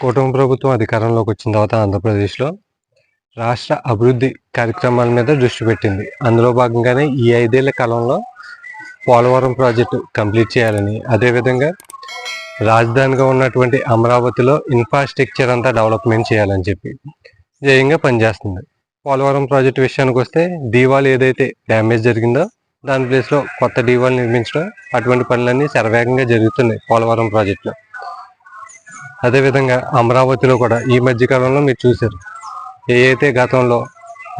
కూటమి ప్రభుత్వం అధికారంలోకి వచ్చిన తర్వాత ఆంధ్రప్రదేశ్లో రాష్ట్ర అభివృద్ధి కార్యక్రమాల మీద దృష్టి పెట్టింది. అందులో భాగంగానే ఈ ఐదేళ్ళ కాలంలో పోలవరం ప్రాజెక్టు కంప్లీట్ చేయాలని అదేవిధంగా రాజధానిగా ఉన్నటువంటి అమరావతిలో ఇన్ఫ్రాస్ట్రక్చర్ అంతా డెవలప్మెంట్ చేయాలని చెప్పి జయంగా పనిచేస్తుంది. పోలవరం ప్రాజెక్టు విషయానికి వస్తే దీవాలు ఏదైతే డ్యామేజ్ జరిగిందో దాని ప్లేస్లో కొత్త దీవాలు నిర్మించడం అటువంటి పనులన్నీ శరవేగంగా జరుగుతున్నాయి పోలవరం ప్రాజెక్టులో. అదేవిధంగా అమరావతిలో కూడా ఈ మధ్యకాలంలో మీరు చూశారు. ఏ గతంలో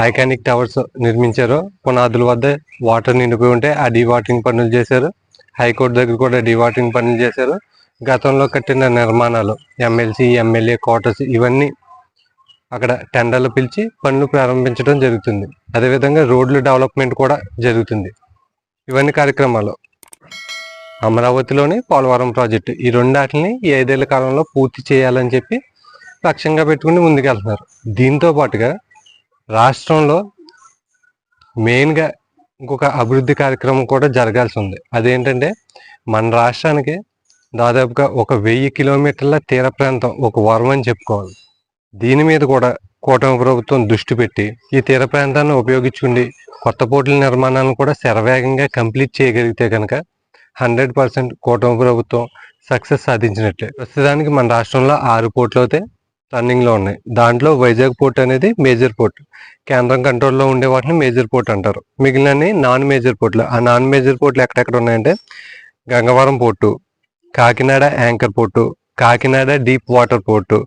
ఐకానిక్ టవర్స్ నిర్మించారో పునాదుల వద్ద వాటర్ నిండిపోయి ఉంటే ఆ డీవాటరింగ్ పనులు చేశారు. హైకోర్టు దగ్గర కూడా డీవాటరింగ్ పనులు చేశారు. గతంలో కట్టిన నిర్మాణాలు ఎమ్మెల్సీ ఎమ్మెల్యే క్వార్టర్స్ ఇవన్నీ అక్కడ టెండర్లు పిలిచి పనులు ప్రారంభించడం జరుగుతుంది. అదేవిధంగా రోడ్లు డెవలప్మెంట్ కూడా జరుగుతుంది. ఇవన్నీ కార్యక్రమాలు. అమరావతిలోని పోలవరం ప్రాజెక్టు. ఈ రెండాటిని ఈ ఐదేళ్ళ కాలంలో పూర్తి చేయాలని చెప్పి లక్ష్యంగా పెట్టుకుని ముందుకెళ్తున్నారు. దీంతో పాటుగా రాష్ట్రంలో మెయిన్గా ఇంకొక అభివృద్ధి కార్యక్రమం కూడా జరగాల్సి ఉంది అదేంటంటే మన రాష్ట్రానికి దాదాపుగా ఒక వెయ్యి కిలోమీటర్ల తీర ప్రాంతం ఒక వరం అని చెప్పుకోవాలి. దీని మీద కూడా కూటమి ప్రభుత్వం దృష్టి పెట్టి ఈ తీర ప్రాంతాన్ని ఉపయోగించుకుని కొత్త పోర్టుల నిర్మాణాలను కూడా శరవేగంగా కంప్లీట్ చేయగలిగితే కనుక హండ్రెడ్ పర్సెంట్ కూటమి ప్రభుత్వం సక్సెస్ సాధించినట్లే ప్రస్తుతానికి మన రాష్ట్రంలో ఆరు పోర్ట్లు అయితే రన్నింగ్లో ఉన్నాయి. దాంట్లో వైజాగ్ పోర్ట్ అనేది మేజర్ పోర్ట్. కేంద్రం కంట్రోల్లో ఉండే వాటిని మేజర్ పోర్ట్ అంటారు. మిగిలినవి నాన్ మేజర్ పోర్ట్లు. ఆ నాన్ మేజర్ పోర్ట్లు ఎక్కడెక్కడ ఉన్నాయంటే Gangavaram port Kakinada anchor port Kakinada deep water port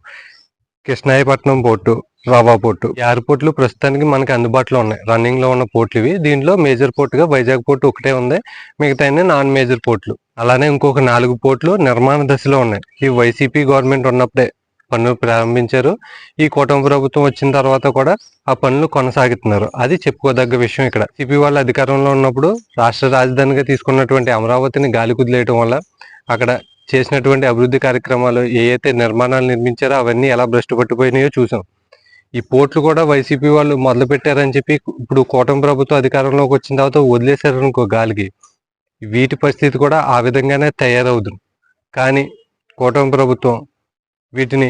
Krishnapatnam port Rava port. ఎయిర్పోర్ట్లు పోర్టులు ప్రస్తుతానికి మనకి అందుబాటులో ఉన్నాయి. రన్నింగ్లో ఉన్న పోర్ట్లు ఇవి. దీంట్లో మేజర్ పోర్టుగా వైజాగ్ పోర్టు ఒకటే ఉంది. మిగతా నాన్ మేజర్ పోర్ట్లు. అలానే ఇంకొక నాలుగు పోర్ట్లు నిర్మాణ దశలో ఉన్నాయి. ఈ వైసీపీ గవర్నమెంట్ ఉన్నప్పుడే పనులు ప్రారంభించారు. ఈ కూటమి ప్రభుత్వం వచ్చిన తర్వాత కూడా ఆ పనులు కొనసాగుతున్నారు. అది చెప్పుకోదగ్గ విషయం ఇక్కడ. సిపి వాళ్ళు అధికారంలో ఉన్నప్పుడు రాష్ట్ర రాజధానిగా తీసుకున్నటువంటి అమరావతిని గాలి కుదిలేయటం వల్ల అక్కడ చేసినటువంటి అభివృద్ధి కార్యక్రమాలు ఏ అయితే నిర్మాణాలు నిర్మించారో అవన్నీ ఎలా భ్రష్టు పట్టిపోయినాయో చూసాం. ఈ పోర్ట్లు కూడా వైసీపీ వాళ్ళు మొదలు పెట్టారని చెప్పి ఇప్పుడు కూటమి ప్రభుత్వం అధికారంలోకి వచ్చిన తర్వాత వదిలేశారనుకో గాలికి. వీటి పరిస్థితి కూడా ఆ విధంగానే తయారవుతుంది. కానీ కూటమి ప్రభుత్వం వీటిని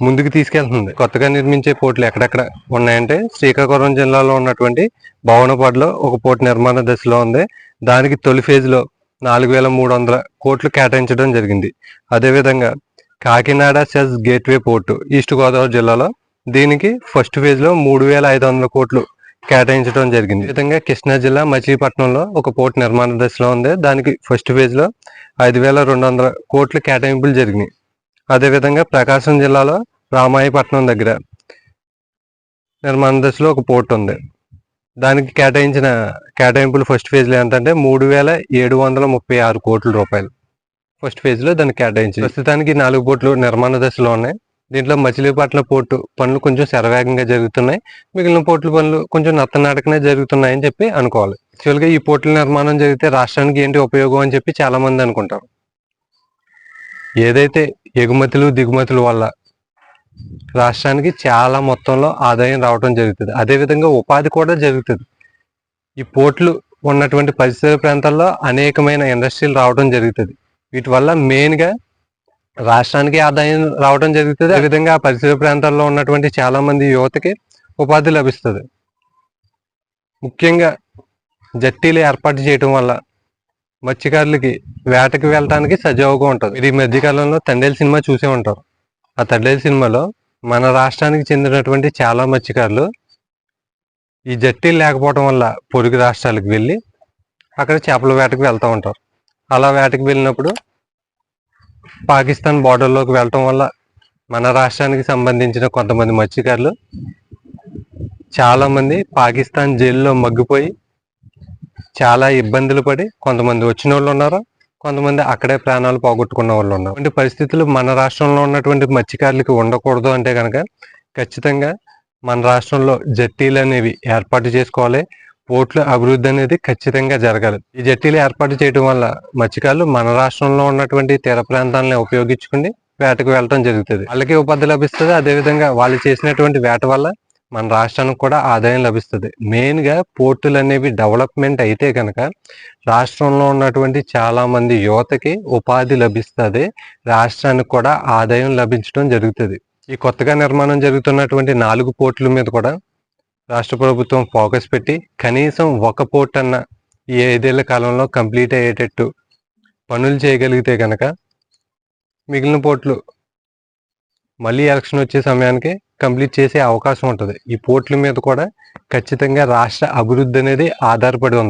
ముందుకు తీసుకెళ్తుంది. కొత్తగా నిర్మించే పోర్టులు ఎక్కడెక్కడ ఉన్నాయంటే శ్రీకాకుళం జిల్లాలో ఉన్నటువంటి భవనపాడులో ఒక పోర్టు నిర్మాణ దశలో ఉంది. దానికి తొలి ఫేజ్లో నాలుగు వేల మూడు వందల కోట్లు కేటాయించడం జరిగింది. అదేవిధంగా Kakinada SEZ gateway port East Godavari జిల్లాలో దీనికి ఫస్ట్ ఫేజ్లో మూడు వేల ఐదు వందల కోట్లు కేటాయించడం జరిగింది. విధంగా కృష్ణా జిల్లా మచిలీపట్నంలో ఒక పోర్టు నిర్మాణ దశలో ఉంది. దానికి ఫస్ట్ ఫేజ్లో ఐదు వేల రెండు వందల కోట్లు కేటాయింపులు జరిగినాయి. అదేవిధంగా ప్రకాశం జిల్లాలో రామాయపట్నం దగ్గర నిర్మాణ దశలో ఒక పోర్ట్ ఉంది. దానికి కేటాయించిన కేటాయింపులు ఫస్ట్ ఫేజ్లో ఏంటంటే మూడు వేల ఏడు వందల ముప్పై ఆరు కోట్ల రూపాయలు. ఫస్ట్ ఫేజ్లో దానికి కేటాయించి ప్రస్తుతానికి నాలుగు పోర్ట్లు నిర్మాణ దశలో ఉన్నాయి. దీంట్లో మచిలీపట్నం పోర్టు పనులు కొంచెం శరవేగంగా జరుగుతున్నాయి. మిగిలిన పోర్టుల పనులు కొంచెం నత్తనాటకనే జరుగుతున్నాయని చెప్పి అనుకోవాలి. యాక్చువల్గా ఈ పోర్టుల నిర్మాణం జరిగితే రాష్ట్రానికి ఏంటి ఉపయోగం అని చెప్పి చాలా మంది అనుకుంటారు. ఏదైతే ఎగుమతులు దిగుమతుల వల్ల రాష్ట్రానికి చాలా మొత్తంలో ఆదాయం రావడం జరుగుతుంది. అదేవిధంగా ఉపాధి కూడా జరుగుతుంది. ఈ పోర్ట్లు ఉన్నటువంటి పరిసర ప్రాంతాల్లో అనేకమైన ఇండస్ట్రీలు రావడం జరుగుతుంది. వీటి వల్ల మెయిన్గా రాష్ట్రానికి ఆదాయం రావడం జరుగుతుంది. అదేవిధంగా పరిసర ప్రాంతాల్లో ఉన్నటువంటి చాలా మంది యువతకి ఉపాధి లభిస్తుంది. ముఖ్యంగా జట్టీలు ఏర్పాటు చేయడం వల్ల మత్స్యకారులకి వేటకి వెళ్ళడానికి సజావుగా ఉంటుంది. ఇది మధ్యకాలంలో తండేలు సినిమా చూసే ఉంటారు ఆ తండేలు సినిమాలో మన రాష్ట్రానికి చెందినటువంటి చాలా మత్స్యకారులు ఈ జట్టీలు లేకపోవడం వల్ల పొరుగు రాష్ట్రాలకు వెళ్ళి అక్కడ చేపల వేటకు వెళ్తూ ఉంటారు. అలా వేటకు వెళ్ళినప్పుడు పాకిస్తాన్ బార్డర్లోకి వెళ్ళటం వల్ల మన రాష్ట్రానికి సంబంధించిన కొంతమంది మత్స్యకారులు చాలామంది పాకిస్తాన్ జైల్లో మగ్గిపోయి చాలా ఇబ్బందులు పడి కొంతమంది వచ్చిన వాళ్ళు ఉన్నారు కొంతమంది అక్కడే ప్రాణాలు పోగొట్టుకున్న వాళ్ళు ఉన్నారు. అంటే పరిస్థితులు మన రాష్ట్రంలో ఉన్నటువంటి మత్స్యకారులకి ఉండకూడదు అంటే కనుక ఖచ్చితంగా మన రాష్ట్రంలో జట్టీలు అనేవి ఏర్పాటు చేసుకోవాలి. పోర్టుల అభివృద్ధి అనేది ఖచ్చితంగా జరగాలి. ఈ జట్టీలు ఏర్పాటు చేయడం వల్ల మత్స్యకారులు మన రాష్ట్రంలో ఉన్నటువంటి తీర ప్రాంతాలను ఉపయోగించుకుని వేటకు వెళ్ళడం జరుగుతుంది. వాళ్ళకి ఉపాధి లభిస్తుంది. అదేవిధంగా వాళ్ళు చేసినటువంటి వేట వల్ల మన రాష్ట్రానికి కూడా ఆదాయం లభిస్తుంది. మెయిన్గా పోర్టులు అనేవి డెవలప్మెంట్ అయితే కనుక రాష్ట్రంలో ఉన్నటువంటి చాలామంది యువతకి ఉపాధి లభిస్తుంది. రాష్ట్రానికి కూడా ఆదాయం లభించడం జరుగుతుంది. ఈ కొత్తగా నిర్మాణం జరుగుతున్నటువంటి నాలుగు పోర్టుల మీద కూడా రాష్ట్ర ప్రభుత్వం ఫోకస్ పెట్టి కనీసం ఒక పోర్ట్ అన్న ఈ ఐదేళ్ళ కాలంలో కంప్లీట్ అయ్యేటట్టు పనులు చేయగలిగితే కనుక మిగిలిన పోర్ట్లు మళ్ళీ ఎలక్షన్ వచ్చే సమయానికి కంప్లీట్ చేసే అవకాశం ఉంటుంది. ఈ పోర్ట్ల మీద కూడా ఖచ్చితంగా రాష్ట్ర అభివృద్ధి అనేది ఆధారపడి ఉంది.